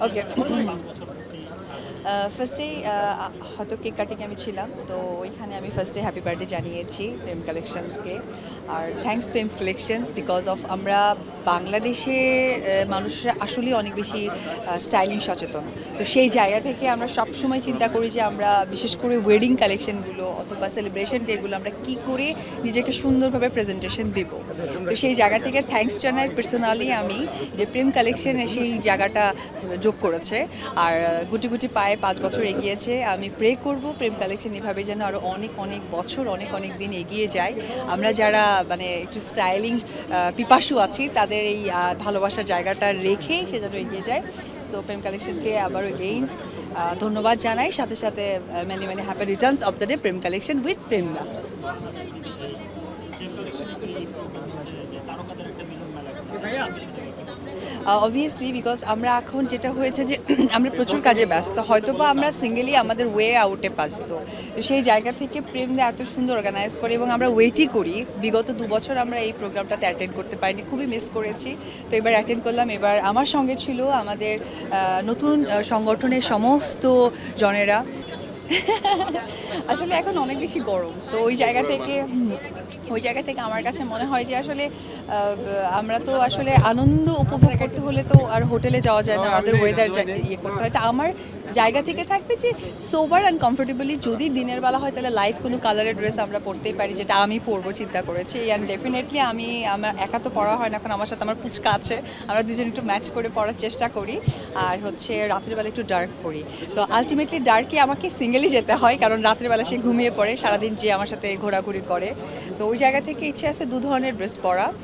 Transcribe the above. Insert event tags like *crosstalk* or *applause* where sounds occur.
Okay. ফার্স্টেই হয়তো cake cutting আমি ছিলাম, তো ওইখানে আমি ফার্স্টে হ্যাপি বার্থডে জানিয়েছি প্রেম কালেকশনসকে আর thanks Prem collection because of আমরা বাংলাদেশে মানুষরা আসলেই অনেক বেশি স্টাইলিং সচেতন। তো সেই জায়গা থেকে আমরা সবসময় চিন্তা করি যে আমরা বিশেষ করে ওয়েডিং কালেকশনগুলো অথবা সেলিব্রেশন ডেগুলো আমরা কি করে নিজেকে সুন্দরভাবে প্রেজেন্টেশন দেব। তো সেই জায়গা থেকে থ্যাঙ্কস জানাই পার্সোনালি আমি যে প্রেম কালেকশনে সেই জায়গাটা যোগ করেছে। আর গুটি গুটি পায়ে পাঁচ বছর এগিয়েছে। আমি প্রে করব প্রেম কালেকশন এভাবে যেন আরও অনেক অনেক বছর অনেক অনেক দিন এগিয়ে যায়। আমরা যারা মানে একটু স্টাইলিং পিপাসু আছি তাদের এই ভালোবাসার জায়গাটা রেখে সে যেন এগিয়ে যায়। সো প্রেম কালেকশনকে আবারও এগেইনস ধন্যবাদ জানাই। সাথে সাথে many many happy returns of the day Prem collection with প্রেমদা obviously because আমরা এখন যেটা হয়েছে যে *clears throat* আমরা প্রচুর কাজে ব্যস্ত। হয়তো বা আমরা সিঙ্গেলি আমাদের ওয়ে আউটে ব্যস্ত তো সেই জায়গা থেকে প্রেম দিয়ে এত সুন্দর অর্গানাইজ করে এবং আমরা ওয়েটই করি। বিগত দু বছর আমরা এই প্রোগ্রামটাতে অ্যাটেন্ড করতে পারিনি। খুবই মিস করেছি। তো এবার অ্যাটেন্ড করলাম। এবার আমার সঙ্গে ছিল আমাদের নতুন সংগঠনের সমস্ত জনেরা। *laughs* আসলে এখন অনেক বেশি গরম। তো ওই জায়গা থেকে ওই জায়গা থেকে আমার কাছে মনে হয় যে আসলে আমরা তো আসলে আনন্দ উপভোগ করতে হলে তো আর হোটেলে যাওয়া যায় না আমাদের ওয়েদার ইয়ে করতে হয়। তো আমার জায়গা থেকে থাকবে যে সোবার অ্যান্ড কমফোর্টেবলি যদি দিনের বেলা হয় তাহলে লাইট কোনো কালারের ড্রেস আমরা পরতেই পারি, যেটা আমি পরবো, চিন্তা করেছি। অ্যান্ড ডেফিনেটলি আমি, আমার একা তো পড়া হয় না, এখন আমার সাথে আমার পুচকা আছে। আমরা দুজন একটু ম্যাচ করে পড়ার চেষ্টা করি। আর হচ্ছে রাত্রের বেলা একটু ডার্ক করি তো আলটিমেটলি ডার্কে আমাকে সিঙ্গেলই যেতে হয়, কারণ রাত্রের বেলা সে ঘুমিয়ে পড়ে, সারাদিন যে আমার সাথে ঘোরাঘুরি করে। তো ওই জায়গা থেকে ইচ্ছে আছে দু ধরনের ড্রেস পরা।